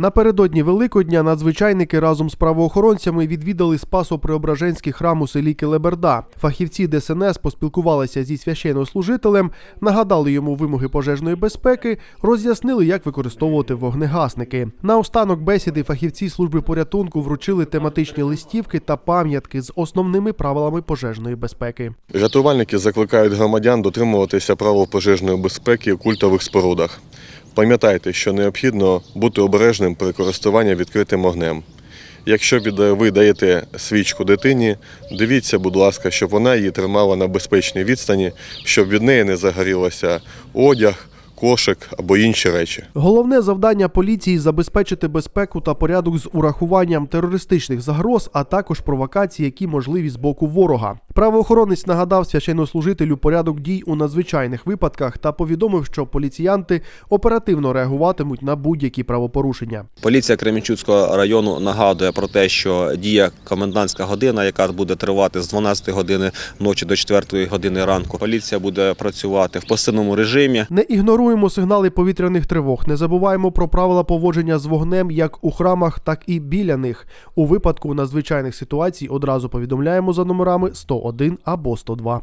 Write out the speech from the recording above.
Напередодні Великодня надзвичайники разом з правоохоронцями відвідали Спасо-Преображенський храм у селі Келеберда. Фахівці ДСНС поспілкувалися зі священнослужителем, нагадали йому вимоги пожежної безпеки, роз'яснили, як використовувати вогнегасники. Наостанок бесіди фахівці служби порятунку вручили тематичні листівки та пам'ятки з основними правилами пожежної безпеки. Рятувальники закликають громадян дотримуватися правил пожежної безпеки у культових спорудах. Пам'ятайте, що необхідно бути обережним при користуванні відкритим огнем. Якщо ви даєте свічку дитині, дивіться, будь ласка, щоб вона її тримала на безпечній відстані, щоб від неї не загорілося одяг, кошик або інші речі. Головне завдання поліції забезпечити безпеку та порядок з урахуванням терористичних загроз, а також провокацій, які можливі з боку ворога. Правоохоронець нагадав священнослужителю порядок дій у надзвичайних випадках та повідомив, що поліціянти оперативно реагуватимуть на будь-які правопорушення. Поліція Кременчуцького району нагадує про те, що діє комендантська година, яка буде тривати з 12 години ночі до 4 години ранку. Поліція буде працювати в посильному режимі. Не ігноруємо сигнали повітряних тривог, не забуваємо про правила поводження з вогнем як у храмах, так і біля них. У випадку надзвичайних ситуацій одразу повідомляємо за номерами 101 або 102.